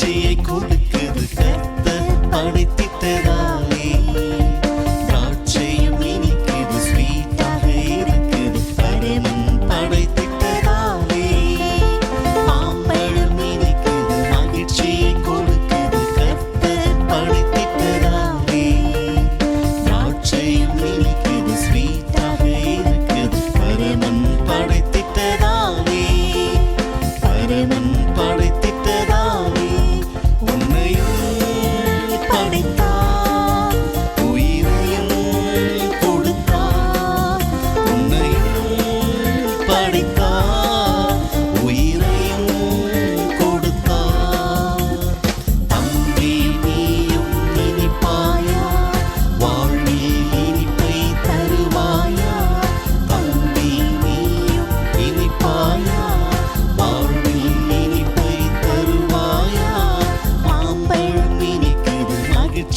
மகிழ்ச்சியை கொடுக்குது கத்த படைத்திட்டதாலே. திராட்சையும் இனிக்குது ஸ்வீட்டாக இருக்குது. கடலும் படைத்திட்டதாலே. மாம்பழம் இனிக்குது மகிழ்ச்சியை கொடுக்குது. கத்த படைத்திட்டதாலே. திராட்சையும் இனிக்குது ஸ்வீட்டாக இருக்குது. பரமன் படைத்திட்டதாலே. பரமன் படை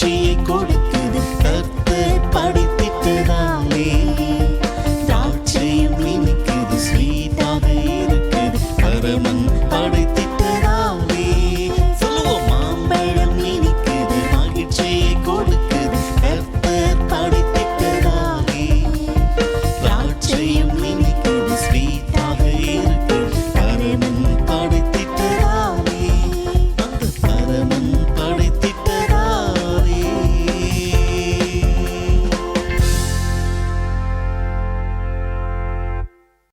மகிழ்ச்சியை கொடுத்தது கர்த்தர் படைத்திட்டதாலே. திராட்சையும் இனிக்குது ஸ்வீட்டாக இருக்குது. பரமன் படைத்திட்டு